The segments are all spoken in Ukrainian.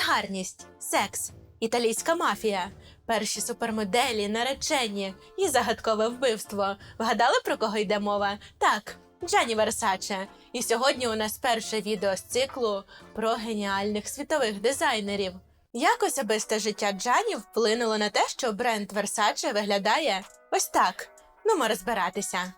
вульгарність, секс, італійська мафія, перші супермоделі, наречені і загадкове вбивство. Вгадали про кого йде мова? Так, Джані Версаче. І сьогодні у нас перше відео з циклу про геніальних світових дизайнерів. Як особисте життя Джані вплинуло на те, що бренд Versace виглядає ось так. Ну, ми розбиратися.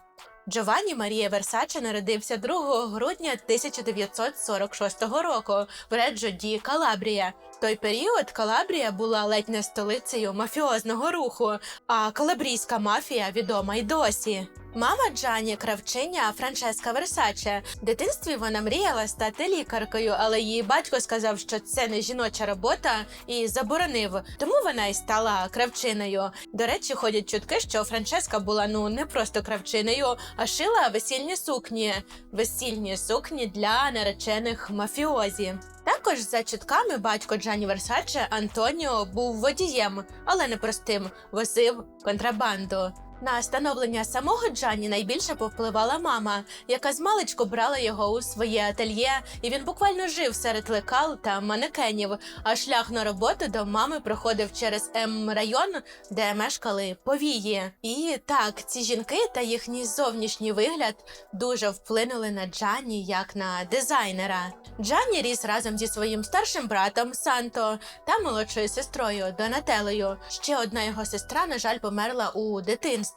Джованні Марія Версаче народився 2 грудня 1946 року в Реджо ді Калабрія. В той період Калабрія була ледь не столицею мафіозного руху, а калабрійська мафія відома й досі. Мама Джані кравчиня Франческа Версаче. В дитинстві вона мріяла стати лікаркою, але її батько сказав, що це не жіноча робота, і заборонив. Тому вона і стала кравчиною. До речі, ходять чутки, що Франческа була ну не просто кравчиною, а шила весільні сукні, весільні сукні для наречених мафіозі. Також за чутками батько Джані Версаче Антоніо був водієм, але не простим, возив контрабанду. На становлення самого Джані найбільше повпливала мама, яка з маличку брала його у своє ательє, і він буквально жив серед лекал та манекенів. А шлях на роботу до мами проходив через М-район, де мешкали повії. І так, ці жінки та їхній зовнішній вигляд дуже вплинули на Джані як на дизайнера. Джані ріс разом зі своїм старшим братом Санто та молодшою сестрою Донателею. Ще одна його сестра, на жаль, померла у дитинстві.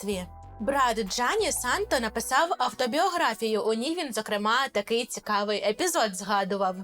Брат Джані Санто написав автобіографію. У ній він, зокрема, такий цікавий епізод згадував.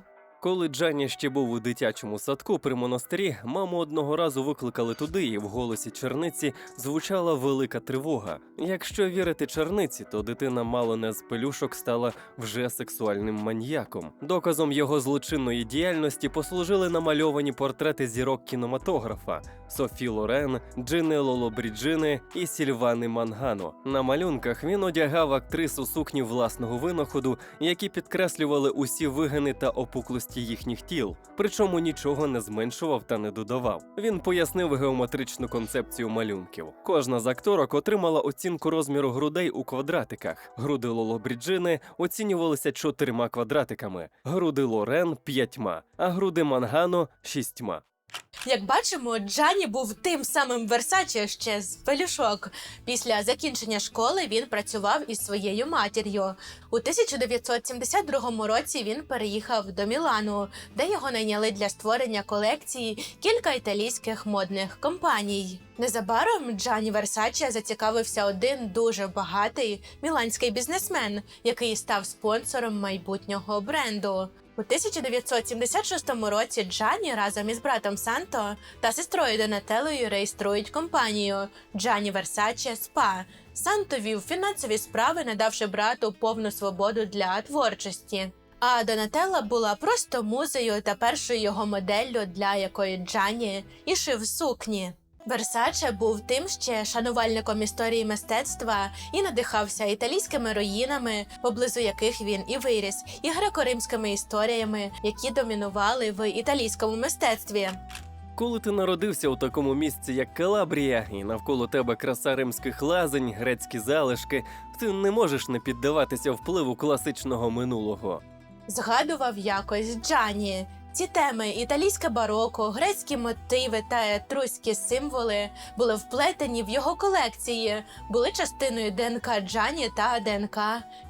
Коли Джані ще був у дитячому садку при монастирі, маму одного разу викликали туди, і в голосі черниці звучала велика тривога. Якщо вірити черниці, то дитина мало не з пелюшок стала вже сексуальним маньяком. Доказом його злочинної діяльності послужили намальовані портрети зірок кінематографа Софі Лорен, Джини Лолобріджини і Сільвани Мангано. На малюнках він одягав актрису сукні власного винаходу, які підкреслювали усі вигини та опуклості їхніх тіл, причому нічого не зменшував та не додавав. Він пояснив геометричну концепцію малюнків. Кожна з акторок отримала оцінку розміру грудей у квадратиках. Груди Лолобріджини оцінювалися чотирма квадратиками, груди Лорен п'ятьма, а груди Мангано шістьма. Як бачимо, Джані був тим самим Версаче ще з пелюшок. Після закінчення школи він працював із своєю матір'ю. У 1972 році він переїхав до Мілану, де його найняли для створення колекції кілька італійських модних компаній. Незабаром Джані Версаче зацікавився один дуже багатий міланський бізнесмен, який став спонсором майбутнього бренду. У 1976 році Джані разом із братом Санто та сестрою Донателлою реєструють компанію Джані Версаче Спа. Санто вів фінансові справи, надавши брату повну свободу для творчості. А Донателла була просто музею та першою його моделлю, для якої Джані і шив сукні. Версаче був тим ще шанувальником історії мистецтва і надихався італійськими руїнами, поблизу яких він і виріс, і греко-римськими історіями, які домінували в італійському мистецтві. Коли ти народився у такому місці, як Калабрія, і навколо тебе краса римських лазень, грецькі залишки, ти не можеш не піддаватися впливу класичного минулого. Згадував якось Джані. Ці теми італійське бароко, грецькі мотиви та етруські символи були вплетені в його колекції, були частиною ДНК Джані та ДНК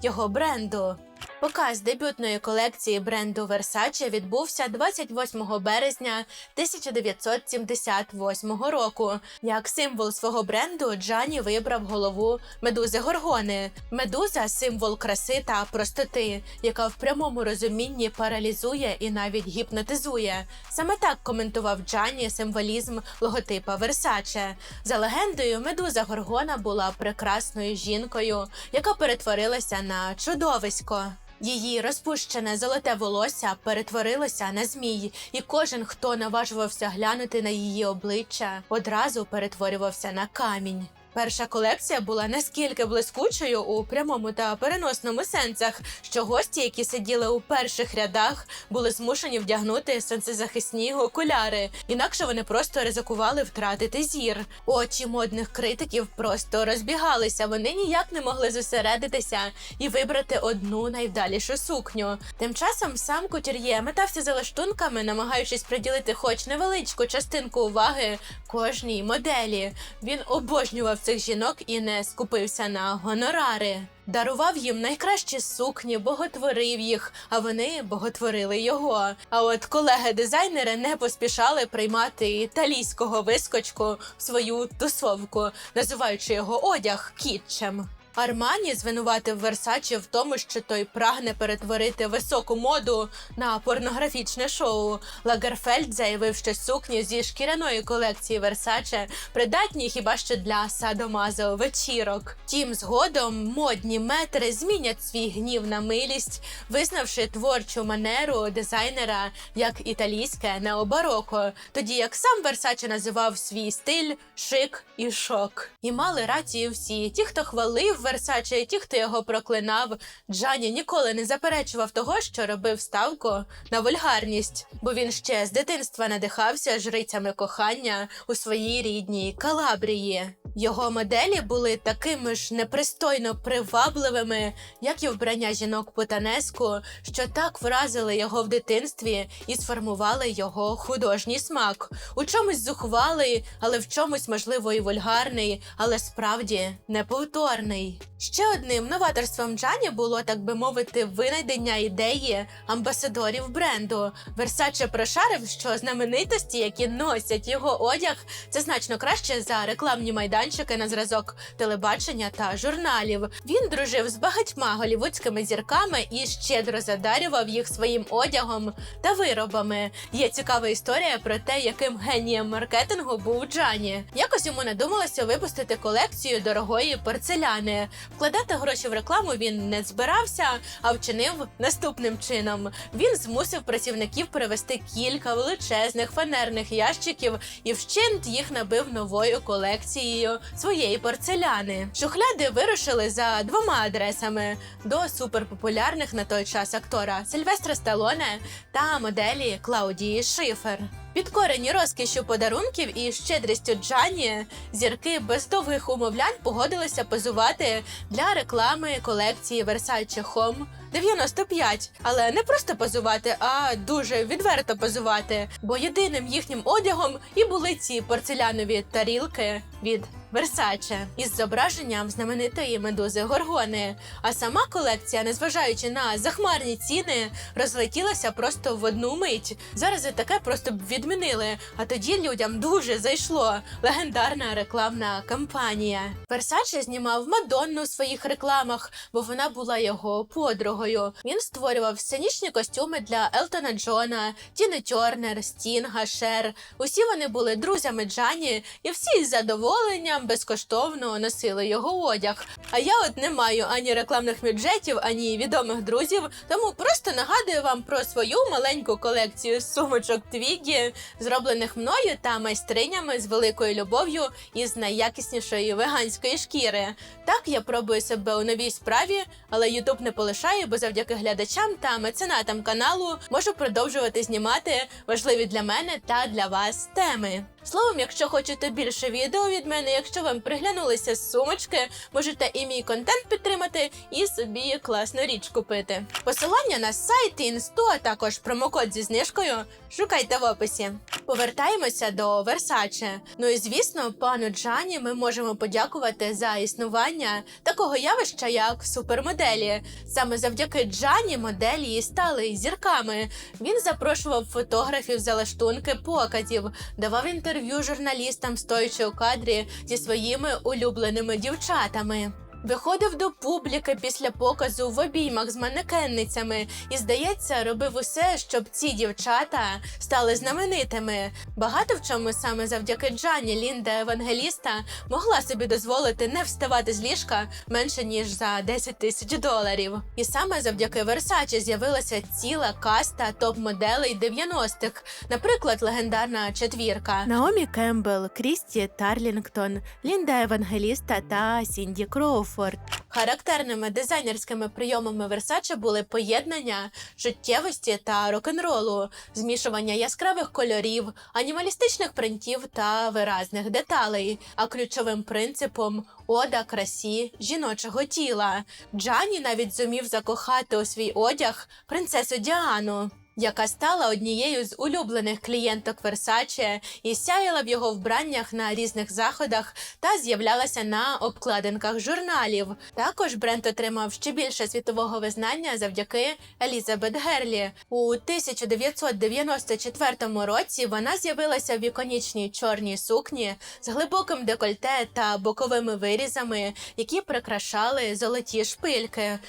його бренду. Показ дебютної колекції бренду Versace відбувся 28 березня 1978 року. Як символ свого бренду Джані вибрав голову медузи Горгони. Медуза символ краси та простоти, яка в прямому розумінні паралізує і навіть гіпнотизує. Саме так коментував Джані символізм логотипа Versace. За легендою, медуза Горгона була прекрасною жінкою, яка перетворилася на чудовисько. Її розпущене золоте волосся перетворилося на змій, і кожен, хто наважувався глянути на її обличчя, одразу перетворювався на камінь. Перша колекція була наскільки блискучою у прямому та переносному сенсах, що гості, які сиділи у перших рядах, були змушені вдягнути сонцезахисні окуляри, інакше вони просто ризикували втратити зір. Очі модних критиків просто розбігалися. Вони ніяк не могли зосередитися і вибрати одну найвдалішу сукню. Тим часом сам кутюр'є метався за лаштунками, намагаючись приділити хоч невеличку частинку уваги кожній моделі. Він обожнював цих жінок і не скупився на гонорари. Дарував їм найкращі сукні, боготворив їх, а вони боготворили його. А от колеги-дизайнери не поспішали приймати італійського вискочку в свою тусовку, називаючи його одяг кітчем. Армані звинуватив Версачі в тому, що той прагне перетворити високу моду на порнографічне шоу. Лагерфельд заявив, що сукні зі шкіряної колекції Версаче придатні хіба що для садомазо вечірок. Тім згодом модні метри змінять свій гнів на милість, визнавши творчу манеру дизайнера як італійське необароко, тоді як сам Версаче називав свій стиль шик і шок. І мали рацію всі ті, хто хвалив Версаче, і ті, хто його проклинав. Джані ніколи не заперечував того, що робив ставку на вульгарність, бо він ще з дитинства надихався жрицями кохання у своїй рідній Калабрії. Його моделі були такими ж непристойно привабливими, як і вбрання жінок Путанеску, що так вразили його в дитинстві і сформували його художній смак. У чомусь зухвалий, але в чомусь, можливо, і вульгарний, але справді неповторний. Ще одним новаторством Джані було, так би мовити, винайдення ідеї амбасадорів бренду. Версаче прошарив, що знаменитості, які носять його одяг, це значно краще за рекламні майданчики на зразок телебачення та журналів. Він дружив з багатьма голівудськими зірками і щедро задарював їх своїм одягом та виробами. Є цікава історія про те, яким генієм маркетингу був Джані. Якось йому надумалося випустити колекцію дорогої порцеляни. Вкладати гроші в рекламу він не збирався, а вчинив наступним чином: він змусив працівників привезти кілька величезних фанерних ящиків і вщент їх набив новою колекцією своєї порцеляни. Шухляди вирушили за двома адресами до суперпопулярних на той час актора Сильвестра Сталоне та моделі Клаудії Шифер. Підкорені розкішю подарунків і щедрістю Джані, зірки без довгих умовлянь погодилися позувати для реклами колекції Versace Home 95. Але не просто позувати, а дуже відверто позувати. Бо єдиним їхнім одягом і були ці порцелянові тарілки від Версаче із зображенням знаменитої медузи Горгони. А сама колекція, незважаючи на захмарні ціни, розлетілася просто в одну мить. Зараз і таке просто б відмінили. А тоді людям дуже зайшло. Легендарна рекламна кампанія. Версаче знімав Мадонну у своїх рекламах, бо вона була його подругою. Він створював сценічні костюми для Елтона Джона, Тіни Тьорнер, Стінга, Шер. Усі вони були друзями Джані, і всі із задоволенням безкоштовно носили його одяг. А я от не маю ані рекламних бюджетів, ані відомих друзів, тому просто нагадую вам про свою маленьку колекцію сумочок Твігі, зроблених мною та майстринями з великою любов'ю із найякіснішої веганської шкіри. Так я пробую себе у новій справі, але Ютуб не полишає, бо завдяки глядачам та меценатам каналу можу продовжувати знімати важливі для мене та для вас теми. Словом, якщо хочете більше відео від мене, якщо вам приглянулися сумочки, можете і мій контент підтримати, і собі класну річ купити. Посилання на сайт і інсту, а також промокод зі знижкою шукайте в описі. Повертаємося до Версаче. Ну і звісно, пану Джані ми можемо подякувати за існування такого явища, як супермоделі. Саме завдяки Джані моделі і стали зірками. Він запрошував фотографів за лаштунки показів, давав інтерв'ю журналістам, стоячи у кадрі зі своїми улюбленими дівчатами. Виходив до публіки після показу в обіймах з манекенницями і, здається, робив усе, щоб ці дівчата стали знаменитими. Багато в чому саме завдяки Джані Лінда Евангеліста могла собі дозволити не вставати з ліжка менше ніж за 10 тисяч доларів. І саме завдяки Версачі з'явилася ціла каста топ-моделей 90-х, наприклад, легендарна четвірка Наомі Кембл, Крісті Тарлінгтон, Лінда Евангеліста та Сінді Кроуфорд. Характерними дизайнерськими прийомами Версаче були поєднання життєвості та рок-н-ролу, змішування яскравих кольорів, анімалістичних принтів та виразних деталей. А ключовим принципом ода красі жіночого тіла. Джані навіть зумів закохати у свій одяг принцесу Діану. Яка стала однією з улюблених клієнток Версаче і сяяла в його вбраннях на різних заходах та з'являлася на обкладинках журналів. Також бренд отримав ще більше світового визнання завдяки Елізабет Герлі. У 1994 році вона з'явилася в іконічній чорній сукні з глибоким декольте та боковими вирізами, які прикрашали золоті шпильки.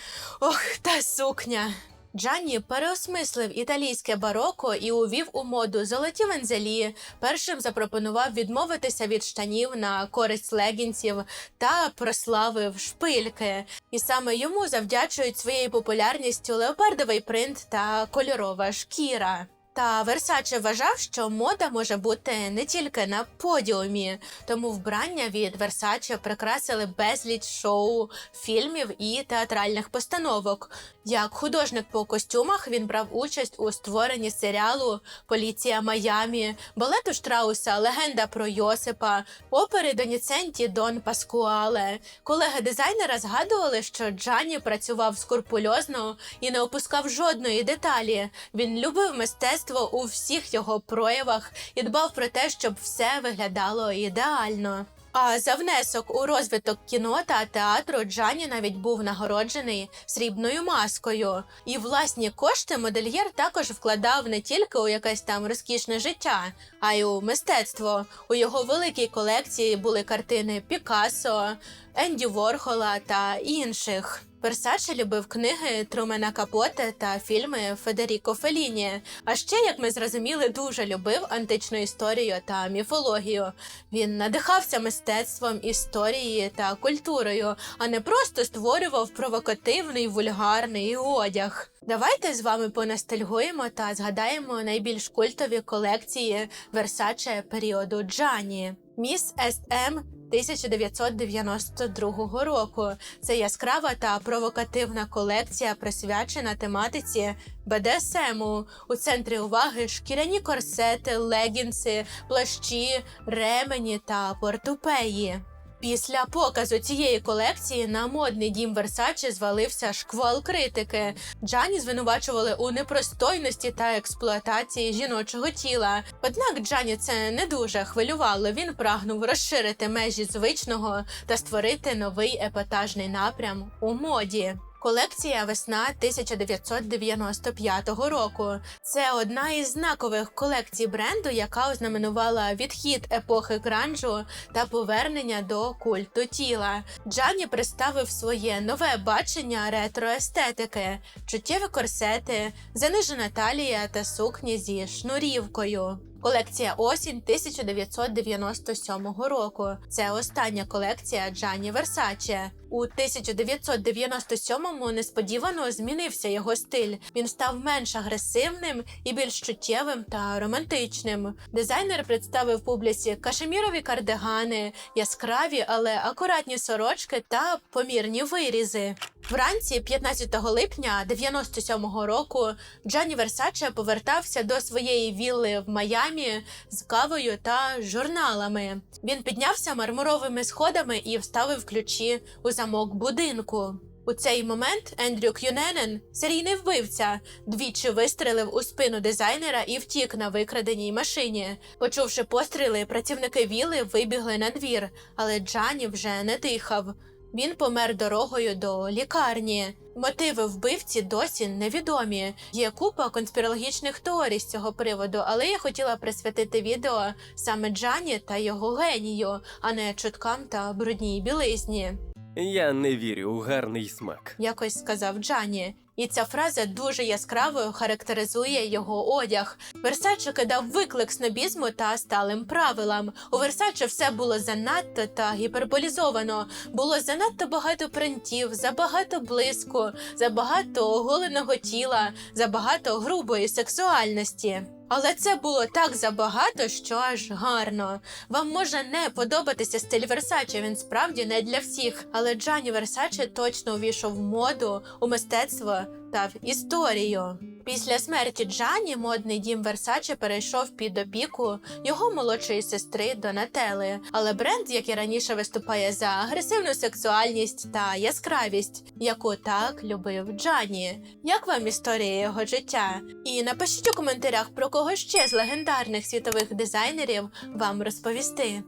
Ох, та сукня! Джанні переосмислив італійське бароко і увів у моду золоті вензелі. Першим запропонував відмовитися від штанів на користь легінців та прославив шпильки. І саме йому завдячують своєю популярністю леопардовий принт та кольорова шкіра. Та Версаче вважав, що мода може бути не тільки на подіумі, тому вбрання від Версаче прикрасили безліч шоу, фільмів і театральних постановок. Як художник по костюмах він брав участь у створенні серіалу Поліція Майамі, балету Штрауса, Легенда про Йосипа, опери Доніценті Дон Паскуале. Колеги дизайнера згадували, що Джанні працював скрупульозно і не опускав жодної деталі. Він любив мистецтво у всіх його проявах і дбав про те, щоб все виглядало ідеально. А за внесок у розвиток кіно та театру Джані навіть був нагороджений срібною маскою. І власні кошти модельєр також вкладав не тільки у якесь там розкішне життя, а й у мистецтво. У його великій колекції були картини Пікассо, Енді Ворхола та інших. Версаче любив книги Трумена Капоте та фільми Федеріко Феліні. А ще, як ми зрозуміли, дуже любив античну історію та міфологію. Він надихався мистецтвом, історією та культурою, а не просто створював провокативний вульгарний одяг. Давайте з вами понастальгуємо та згадаємо найбільш культові колекції Версаче періоду Джані. Міс СМ 1992 року. Це яскрава та провокативна колекція, присвячена тематиці БДСМу. У центрі уваги шкіряні корсети, легінси, плащі, ремені та портупеї. Після показу цієї колекції на модний дім Версачі звалився шквал критики. Джані звинувачували у непростойності та експлуатації жіночого тіла. Однак Джані це не дуже хвилювало. Він прагнув розширити межі звичного та створити новий епатажний напрям у моді. Колекція весна 1995 року. Це одна із знакових колекцій бренду, яка ознаменувала відхід епохи гранжу та повернення до культу тіла. Джані представив своє нове бачення ретроестетики, чуттєві корсети, занижена талія та сукні зі шнурівкою. Колекція осінь 1997 року. Це остання колекція Джані Версаче. У 1997-му несподівано змінився його стиль. Він став менш агресивним і більш чуттєвим та романтичним. Дизайнер представив публіці кашемірові кардигани, яскраві, але акуратні сорочки та помірні вирізи. Вранці 15 липня 97-го року Джані Версаче повертався до своєї вілли в Майамі з кавою та журналами. Він піднявся мармуровими сходами і вставив ключі у замок будинку. У цей момент Ендрю К'юненен, серійний вбивця, двічі вистрелив у спину дизайнера і втік на викраденій машині. Почувши постріли, працівники віли вибігли на двір, але Джані вже не дихав. Він помер дорогою до лікарні. Мотиви вбивці досі невідомі. Є купа конспірологічних теорій з цього приводу, але я хотіла присвятити відео саме Джані та його генію, а не чуткам та брудній білизні. Я не вірю у гарний смак. якось сказав Джані. І ця фраза дуже яскравою характеризує його одяг. Версаче кидав виклик снобізму та сталим правилам. У Версаче все було занадто та гіперболізовано. Було занадто багато принтів, забагато блиску, забагато оголеного тіла, забагато грубої сексуальності. Але це було так забагато, що аж гарно. Вам може не подобатися стиль Версаче, він справді не для всіх. Але Джані Версаче точно увійшов в моду, у мистецтво та в історію. Після смерті Джані модний дім Версаче перейшов під опіку його молодшої сестри Донателли. Але бренд, як і раніше, виступає за агресивну сексуальність та яскравість, яку так любив Джані. Як вам історія його життя? І напишіть у коментарях, про кого ще з легендарних світових дизайнерів вам розповісти.